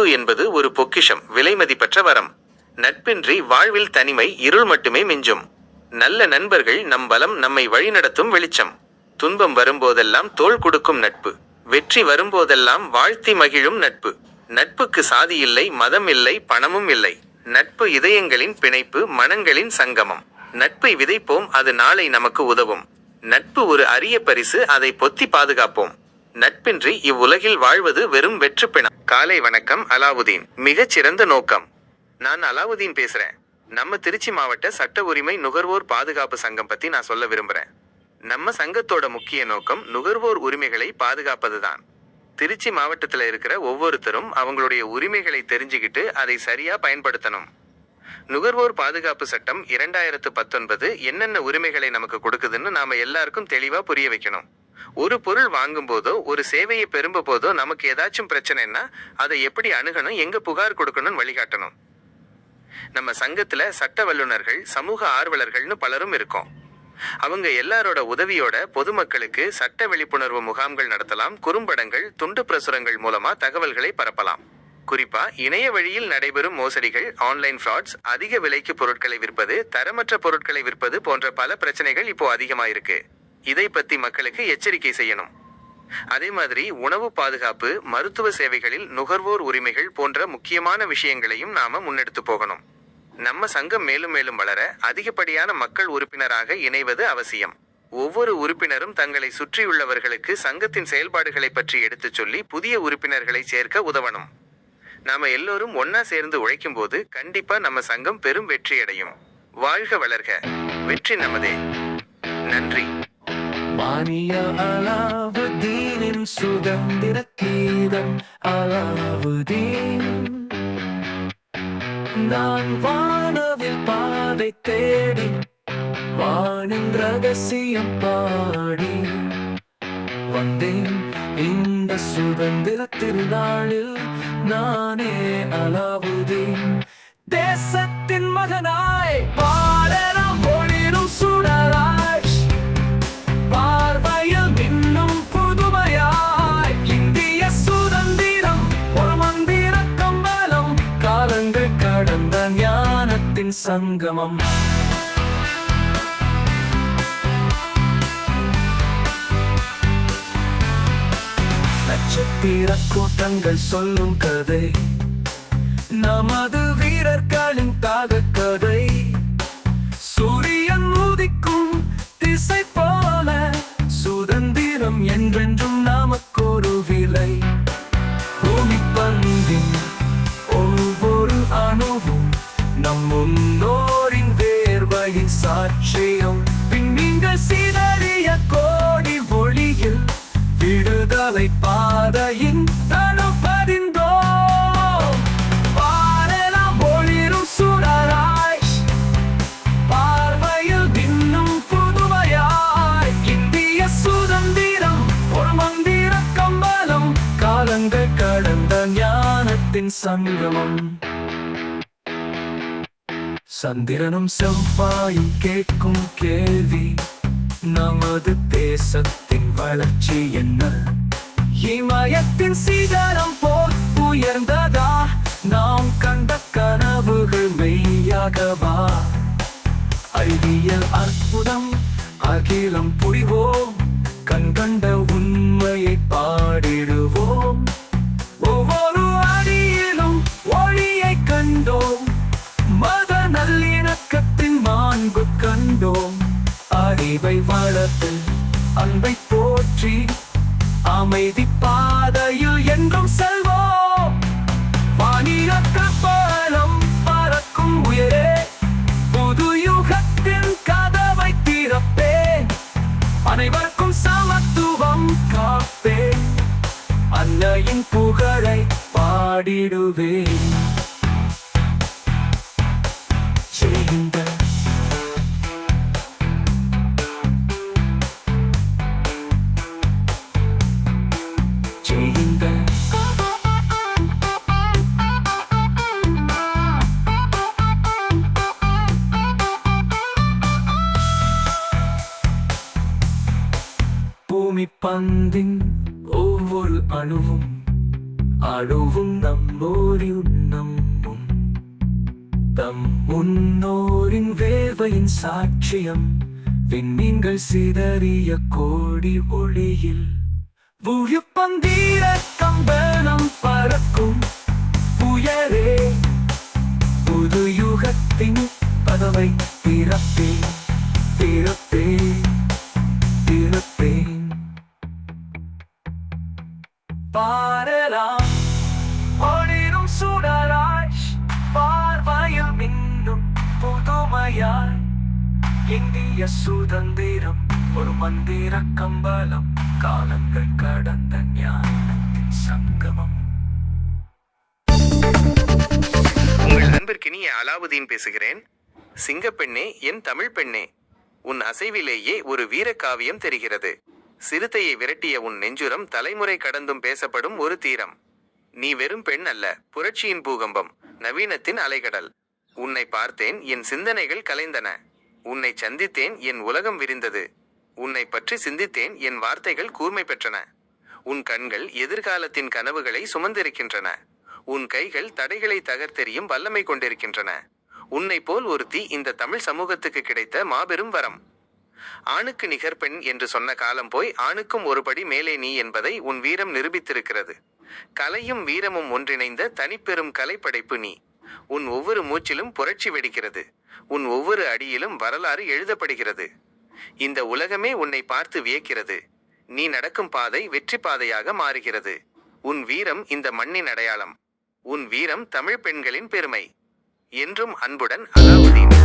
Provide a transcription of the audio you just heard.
நட்பு என்பது ஒரு பொக்கிஷம் விலைமதிப்பற்ற வரம். நட்பின்றி வாழ்வில் தனிமை இருள் மட்டுமே மிஞ்சும். நல்ல நண்பர்கள் நம் பலம் நம்மை வழிநடத்தும் வெளிச்சம். துன்பம் வரும்போதெல்லாம் தோள் கொடுக்கும் நட்பு. வெற்றி வரும்போதெல்லாம் வாழ்த்தி மகிழும் நட்பு. நட்புக்கு சாதி இல்லை மதம் இல்லை பணமும் இல்லை. நட்பு இதயங்களின் பிணைப்பு மனங்களின் சங்கமம். நட்பை விதைப்போம் அது நாளை நமக்கு உதவும். நட்பு ஒரு அரிய பரிசு அதை பொத்தி பாதுகாப்போம். நட்பின்றி இவ்வுலகில் வாழ்வது வெறும் வெற்றுப்பிணம் காலை வணக்கம் அலாவுதீன். மிகச்சிறந்த நோக்கம். நான் அலாவுதீன் பேசுறேன். நம்ம திருச்சி மாவட்ட சட்ட உரிமை நுகர்வோர் பாதுகாப்பு சங்கம் பத்தி நான் சொல்ல விரும்புறேன். நம்ம சங்கத்தோட முக்கிய நோக்கம் நுகர்வோர் உரிமைகளை பாதுகாப்பதுதான். திருச்சி மாவட்டத்துல இருக்கிற ஒவ்வொருத்தரும் அவங்களுடைய உரிமைகளை தெரிஞ்சுக்கிட்டு அதை சரியா பயன்படுத்தணும். நுகர்வோர் பாதுகாப்பு சட்டம் இரண்டாயிரத்து பத்தொன்பது என்னென்ன உரிமைகளை நமக்கு கொடுக்குதுன்னு நாம எல்லாருக்கும் தெளிவா புரிய வைக்கணும். ஒரு பொருள் வாங்கும் போதோ ஒரு சேவையை பெறும்ப போதோ நமக்கு ஏதாச்சும் பிரச்சனைன்னா அதை எப்படி அணுகணும் எங்க புகார் கொடுக்கணும்னு வழிகாட்டணும். நம்ம சங்கத்துல சட்ட வல்லுநர்கள் சமூக ஆர்வலர்கள்னு பலரும் இருக்கோம். அவங்க எல்லாரோட உதவியோட பொதுமக்களுக்கு சட்ட விழிப்புணர்வு முகாம்கள் நடத்தலாம் குறும்படங்கள் துண்டு பிரசுரங்கள் மூலமா தகவல்களை பரப்பலாம். குறிப்பா இணைய வழியில் நடைபெறும் மோசடிகள் ஆன்லைன் ஃப்ராட்ஸ் அதிக விலைக்கு பொருட்களை விற்பது தரமற்ற பொருட்களை விற்பது போன்ற பல பிரச்சனைகள் இப்போ அதிகமாயிருக்கு. இதை பத்தி மக்களுக்கு எச்சரிக்கை செய்யணும். அதே மாதிரி உணவு பாதுகாப்பு மருத்துவ சேவைகளில் நுகர்வோர் உரிமைகள் போன்ற முக்கியமான விஷயங்களையும் நாம முன்னெடுத்து போகணும். நம்ம சங்கம் மேலும் மேலும் வளர அதிகப்படியான மக்கள் உறுப்பினராக இணைவது அவசியம். ஒவ்வொரு உறுப்பினரும் தங்களை சுற்றியுள்ளவர்களுக்கு சங்கத்தின் செயல்பாடுகளை பற்றி எடுத்துச் சொல்லி புதிய உறுப்பினர்களை சேர்க்க உதவணும். நாம எல்லோரும் ஒன்னா சேர்ந்து உழைக்கும் போது கண்டிப்பா நம்ம சங்கம் பெரும் வெற்றி அடையும் வாழ்க வளர்க. வெற்றி நமதே. நன்றி. மானிய அலாவுதீனின் சுதந்திர கீதம். அலாவுதீன் நான் வானவில் பாதை தேடி வானின் ரகசியம் பாடி வந்தேன். இந்த சுதந்திர திருநாளில் நானே அலாவுதீன் தேசத்தின் மகனாய் பா நடந்த ஞானத்தின் சங்கமம். நட்சத்திர கூட்டங்கள் சொல்லும் கதை. நமது வீரர்களின் தாக கதை. சங்கமம். சந்திரனும் செவ்வாயும் கேட்கும் கேள்வி நமது தேசத்தின் வளர்ச்சி என்ன? இமயத்தின் சிகரம் போல் உயர்ந்ததா? நாம் கண்ட கனவுகள் மெய்யாகவா? அறிவியல் அற்புதம் அகிலம் புரிவோம் கண்கண்ட உண்மை அமைதி பாதையில் என்றும் செல்வோம். வானில கப்பலம் பறக்கும் உயரே புது யுகத்தின் கதவை திறப்பேன். அனைவருக்கும் சமத்துவம் காப்பேன். அன்னையின் புகழை பாடிடுவேன். செய்கின்ற பூமி பந்தின் ஒவ்வொரு அணுவும் அழுவும் நம்மோரின் நம்மும் தம் முன்னோரின் வேவையின் சாட்சியம் விண்மீன்கள் சிதறிய கோடி ஒளியில். உயிர்ப்பந்தீர கம்பளம் பறக்கும் புயரே புது யுகத்தின் பதவை திறப்பேன் திறப்பேன் இந்திய சுதந்திரம் ஒரு மந்திர கம்பளம் காலங்கள் கடந்த ஞானத்தின் சங்கமம். உங்கள் அன்பிற்கினிய அலாவுதீன் பேசுகிறேன். சிங்கப்பெண்ணே என் தமிழ் பெண்ணே உன் அசைவிலேயே ஒரு வீரக்காவியம் தெரிகிறது. சிறுத்தையை விரட்டிய உன் நெஞ்சுரம் தலைமுறை கடந்தும் பேசப்படும் ஒரு தீரம். நீ வெறும் பெண் அல்ல புரட்சியின் பூகம்பம் நவீனத்தின் அலைகடல். உன்னை பார்த்தேன் என் சிந்தனைகள் கலைந்தன. உன்னை சந்தித்தேன் என் உலகம் விரிந்தது. உன்னை பற்றி சிந்தித்தேன் என் வார்த்தைகள் கூர்மை பெற்றன. உன் கண்கள் எதிர்காலத்தின் கனவுகளை சுமந்திருக்கின்றன. உன் கைகள் தடைகளை தகர்த்தெறியும் வல்லமை கொண்டிருக்கின்றன. உன்னை போல் ஒருத்தி இந்த தமிழ் சமூகத்துக்கு கிடைத்த மாபெரும் வரம். ஆணுக்கு நிகர் பெண் என்று சொன்ன காலம் போய் ஆணுக்கும் ஒருபடி மேலே நீ என்பதை உன் வீரம் நிரூபித்திருக்கிறது. கலையும் வீரமும் ஒன்றிணைந்த தனிப்பெரும் கலைப்படைப்பு நீ. உன் ஒவ்வொரு மூச்சிலும் புரட்சி வெடிக்கிறது. உன் ஒவ்வொரு அடியிலும் வரலாறு எழுதப்படுகிறது. இந்த உலகமே உன்னை பார்த்து வியக்கிறது. நீ நடக்கும் பாதை வெற்றி பாதையாக மாறுகிறது. உன் வீரம் இந்த மண்ணின் அடையாளம். உன் வீரம் தமிழ் பெண்களின் பெருமை. என்றும் அன்புடன் அலாவுதீன்.